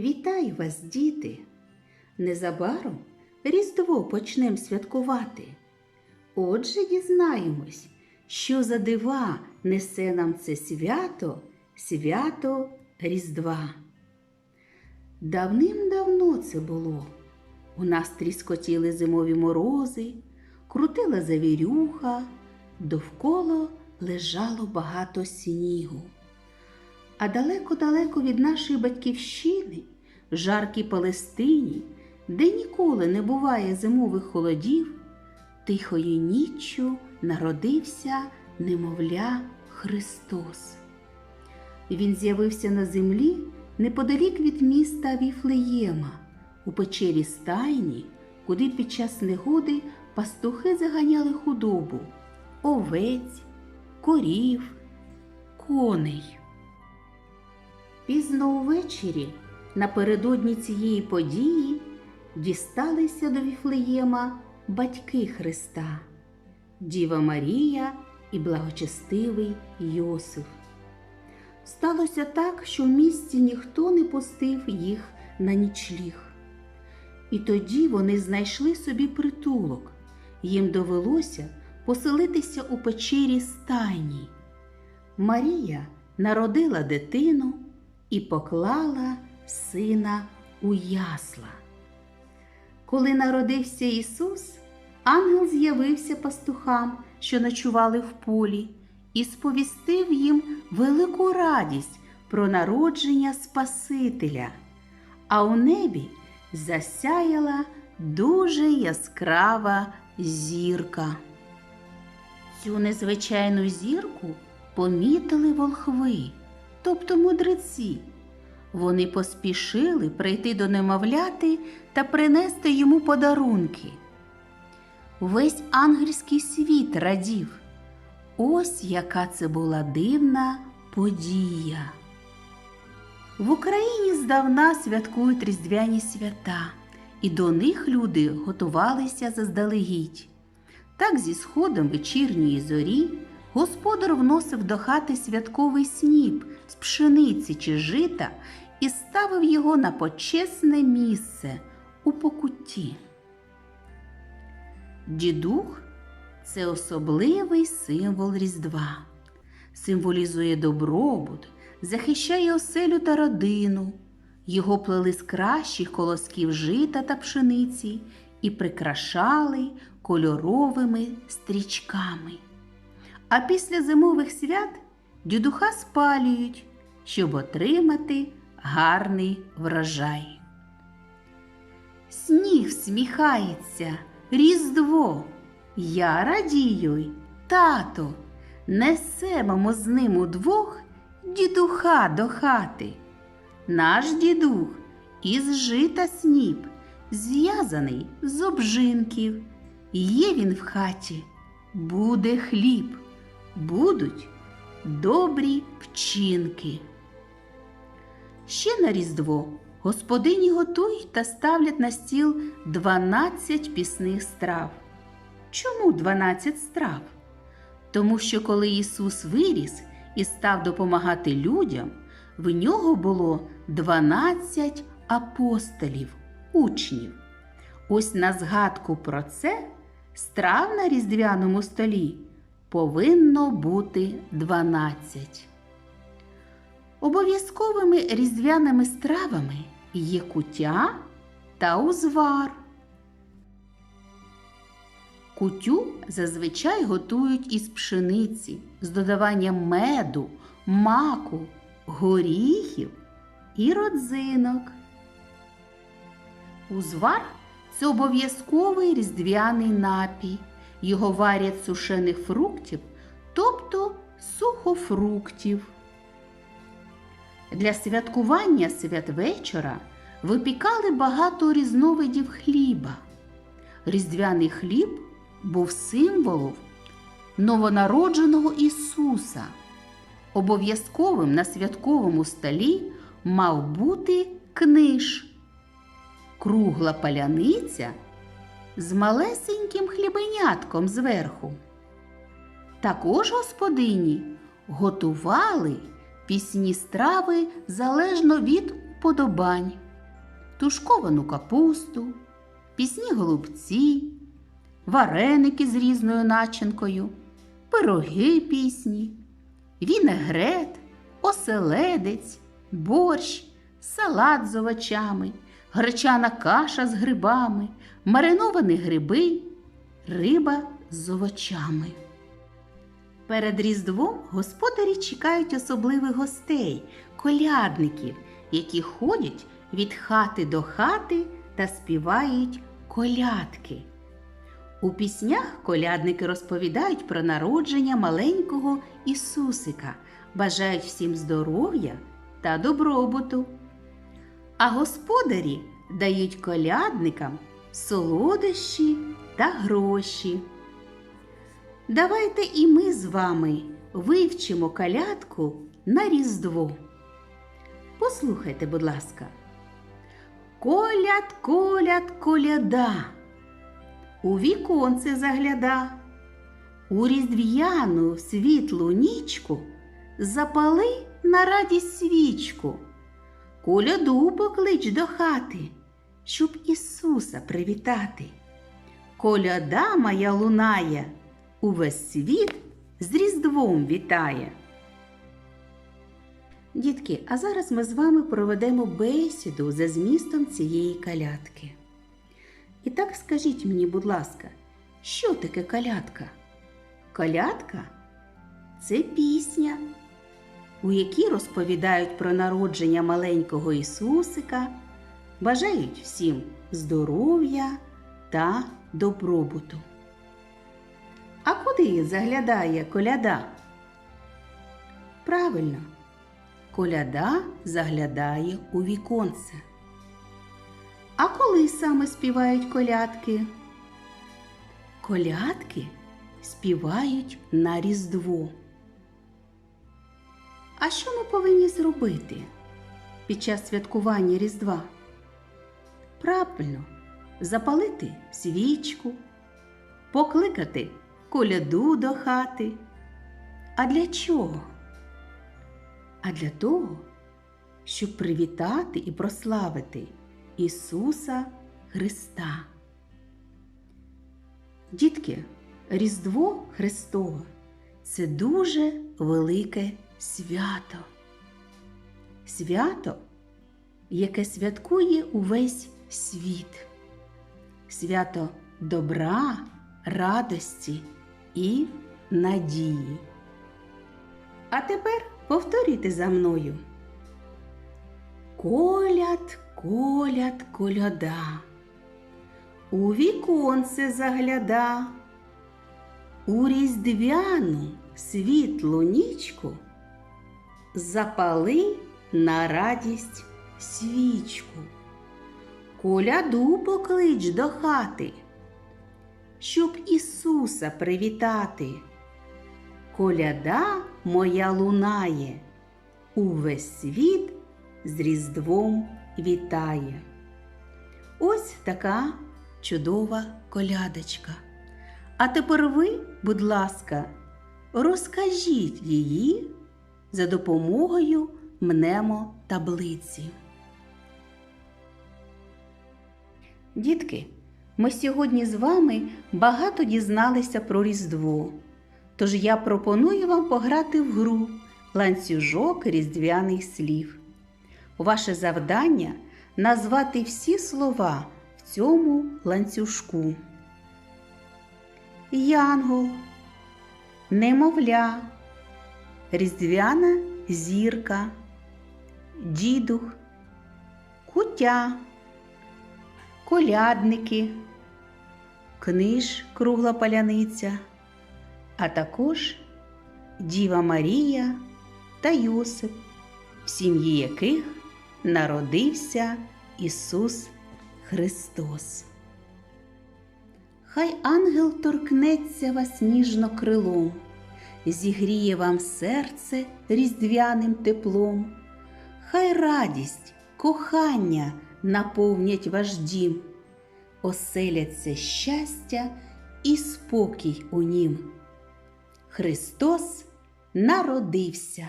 Вітаю вас, діти! Незабаром Різдво почнем святкувати. Отже, дізнаємось, що за дива несе нам це свято, свято Різдва. Давним-давно це було. У нас тріскотіли зимові морози, крутила завірюха, довкола лежало багато снігу. А далеко-далеко від нашої батьківщини, в жаркій Палестині, де ніколи не буває зимових холодів, тихою ніччю народився немовля Христос. Він з'явився на землі неподалік від міста Віфлеєма, у печері стайні, куди під час негоди пастухи заганяли худобу, овець, корів, коней. Пізно увечері, напередодні цієї події, дісталися до Віфлеєма батьки Христа, Діва Марія і благочестивий Йосиф. Сталося так, що в місті ніхто не пустив їх на нічліг. І тоді вони знайшли собі притулок. Їм довелося поселитися у печері стайній. Марія народила дитину і поклала сина у ясла. Коли народився Ісус, ангел з'явився пастухам, що ночували в полі, і сповістив їм велику радість про народження Спасителя, а у небі засяяла дуже яскрава зірка. Цю незвичайну зірку помітили волхви, тобто мудреці. Вони поспішили прийти до немовляти та принести йому подарунки. Весь ангельський світ радів. Ось яка це була дивна подія. В Україні здавна святкують різдвяні свята, і до них люди готувалися заздалегідь. Так, зі сходом вечірньої зорі господар вносив до хати святковий сніп з пшениці чи жита і ставив його на почесне місце у покутті. Дідух це особливий символ Різдва, символізує добробут, захищає оселю та родину. Його плели з кращих колосків жита та пшениці і прикрашали кольоровими стрічками. А після зимових свят дідуха спалюють, щоб отримати гарний врожай. Сніг всміхається, Різдво. Я радію, тато, несемо з ним удвох дідуха до хати. Наш дідух із жита сніп, зв'язаний з обжинків. Є він в хаті, буде хліб, будуть добрі вчинки. Ще на Різдво господині готують та ставлять на стіл 12 пісних страв. Чому 12 страв? Тому що коли Ісус виріс і став допомагати людям, в нього було 12 апостолів, учнів. Ось на згадку про це страв на різдвяному столі повинно бути 12. Обов'язковими різдвяними стравами є куття та узвар. Кутю зазвичай готують із пшениці з додаванням меду, маку, горіхів і родзинок. Узвар це обов'язковий різдвяний напій. Його варять сушених фруктів, тобто сухофруктів. Для святкування святвечора випікали багато різновидів хліба. Різдвяний хліб був символом новонародженого Ісуса. Обов'язковим на святковому столі мав бути книж, кругла паляниця з малесеньким хлібенятком зверху. Також господині готували пісні страви залежно від уподобань. тушковану капусту, пісні голубці, вареники з різною начинкою, пироги пісні, вінегрет, оселедець, борщ, салат з овочами, гречана каша з грибами, мариновані гриби, риба з овочами. Перед Різдвом господарі чекають особливих гостей, колядників, які ходять від хати до хати та співають колядки. У піснях колядники розповідають про народження маленького Ісусика, бажають всім здоров'я та добробуту. А господарі дають колядникам солодощі та гроші. Давайте і ми з вами вивчимо калядку на Різдво. Послухайте, будь ласка. Коляд, коляд, коляда, у віконце загляда, у різдв'яну світлу нічку запали на радість свічку, коляду поклич до хати, щоб Ісуса привітати. Коляда моя лунає, увесь світ з Різдвом вітає. Дітки, а зараз ми з вами проведемо бесіду за змістом цієї калятки. І так скажіть мені, будь ласка, що таке калятка? Калятка це пісня, у якій розповідають про народження маленького Ісусика, бажають всім здоров'я та добробуту. А куди заглядає коляда? Правильно, коляда заглядає у віконце. А коли саме співають колядки? Колядки співають на Різдво. А що ми повинні зробити під час святкування Різдва? Правильно, запалити свічку, покликати коляду до хати. А для чого? А для того, щоб привітати і прославити Ісуса Христа. Дітки, Різдво Христове це дуже велике свято. Свято, яке святкує увесь світ. Свято добра, радості і надії. А тепер повторюйте за мною. Коляд, коляд, коляда, у віконце загляда, у різдвяну світлу нічку запали на радість свічку. Коляду поклич до хати, щоб Ісуса привітати. Коляда моя лунає, увесь світ з Різдвом вітає. Ось така чудова колядочка. А тепер ви, будь ласка, розкажіть її за допомогою мнемотаблиці. Дітки, ми сьогодні з вами багато дізналися про Різдво. Тож я пропоную вам пограти в гру ланцюжок різдвяних слів. Ваше завдання назвати всі слова в цьому ланцюжку. Янгол, немовля, різдвяна зірка, дідух, кутя, колядники, книж кругла паляниця, а також Діва Марія та Йосип, в сім'ї яких народився Ісус Христос. Хай ангел торкнеться вас ніжно крилом, зігріє вам серце різдвяним теплом, хай радість, кохання наповнять ваш дім, оселяться щастя і спокій у нім. Христос народився.